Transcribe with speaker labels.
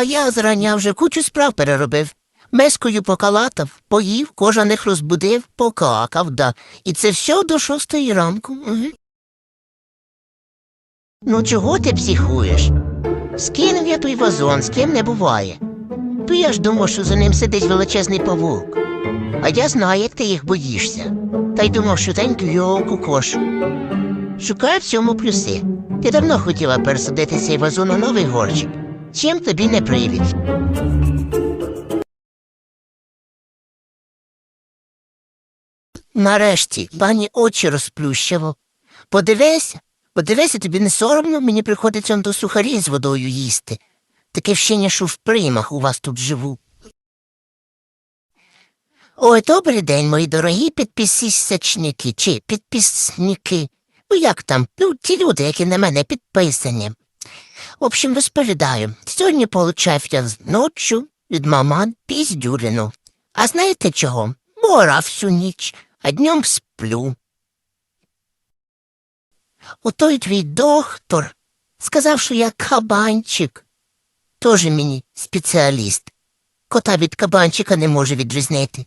Speaker 1: А я зрання вже кучу справ переробив. Мескою покалатав, поїв, кожаних розбудив, покакав, да. І це все до шостої ранку. Угу. Ну чого ти психуєш? Скинув я той вазон, з ким не буває. То я ж думав, що за ним сидить величезний павук. А я знаю, як ти їх боїшся. Та й думав, що теньку його кукошу. Шукаю в цьому плюси. Ти давно хотіла пересадити цей вазон у новий горщик. Чим тобі не привід? Нарешті пані очі розплющило. Подивися, подивися, тобі не соромно, мені приходиться до сухарі з водою їсти. Таке вщення, що в приймах у вас тут живу. Ой, добрий день, мої дорогі підписічники чи підписники. Ну як там? Ну, ті люди, які на мене підписані. В общем, розповідаю. Сьогодні получав я ночі від маман піздюрину. А знаєте чого? Мора всю ніч, а днем сплю. Отой твій доктор сказав, що я кабанчик. Тоже мені спеціаліст. Кота від кабанчика не може відрізнити.